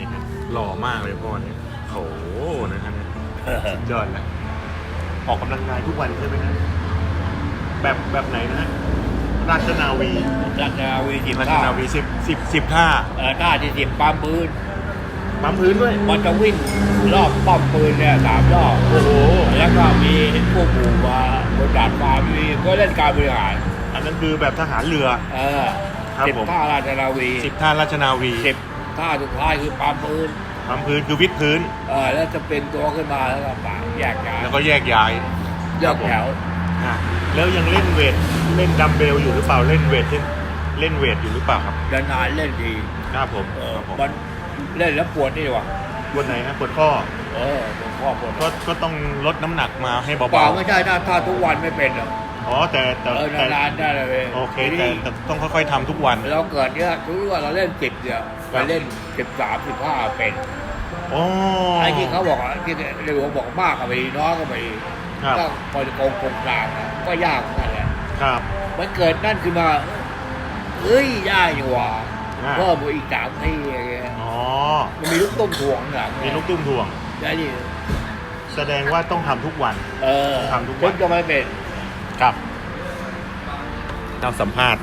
นี่ฮะหล่อมากเลยพ่อเนี่ยโอ้โหนะฮะเนี่ยยอดเลยออกกำลังกายทุกวันใช่ไหมฮะแบบแบบไหนนะฮะราชนาวีราชนาวีสิบราชท่านาวีสิบสิบสิบท่าเออท่าที่สิบปั๊มพื้นปั๊มพื้นด้วยมันจะวิ่งรอบป้อมปืนเนี่ยสามรอบ โอ้โหแล้วก็มีพวกหมู่มาบนดาดฟ้ามีก็เล่นการบริหาร อันนั้นคือแบบทหารเรือ เออครับสิบผม ท่าราชนาวีสิบท่าราชนาวี สิบ ท่าสุดท้ายคือปั๊มพื้นปั๊มพื้นคือวิดพื้น เออแล้วจะเป็นตัวขึ้นมาแล้วก็ปากแยกย้ายแล้วก็แยกย้ายแยกแถวอะแล้วยังเล่นเวทเล่นดัมเบลอยู่หรือเปล่าเล่นเวทเล่นเล่นเวทอยู่หรือเปล่าครับนานๆเล่นทีครับผมเออครับผมมันเล่นแล้วปวดนี่หว่าปวดไหนฮะปวดข้อเออปวดข้อปวดก็ก็ต้องลดน้ำหนักมาให้เปล่าเบาไม่ใช่ถ้าถ้าทุกวันไม่เป็นหรอกๆ อ๋อแต่แต่เออแต่นานๆได้เลยโอเคแต่แต่ต้องค่อยๆทำทุกวัน เราเกิดเนี่ยทุกว่าเราเล่นสิบเนี่ยไปเล่นสิบสามสิบห้าเป็นอ๋อไอ้ที่เขาบอกว่าที่ในหลวงบอกมากก็ไปน้อยก็ไปครับก็พอจะโกงกงกลางนะก็ยากนั่นแหละครับ มันเกิดนั่นขึ้นมาเอ้ยได้อยู่ว่ะอ่า เพิ่มไปอีกสามทีอะไรเงี้ยอ๋อมันมีลูกต้มถ่วงหลังมีลูกตุ้มถ่วงแล้วนี่แสดงว่าต้องทำทุกวัน เออทำทุกวันถึงจะไม่เป็น ครับเราสัมภาษณ์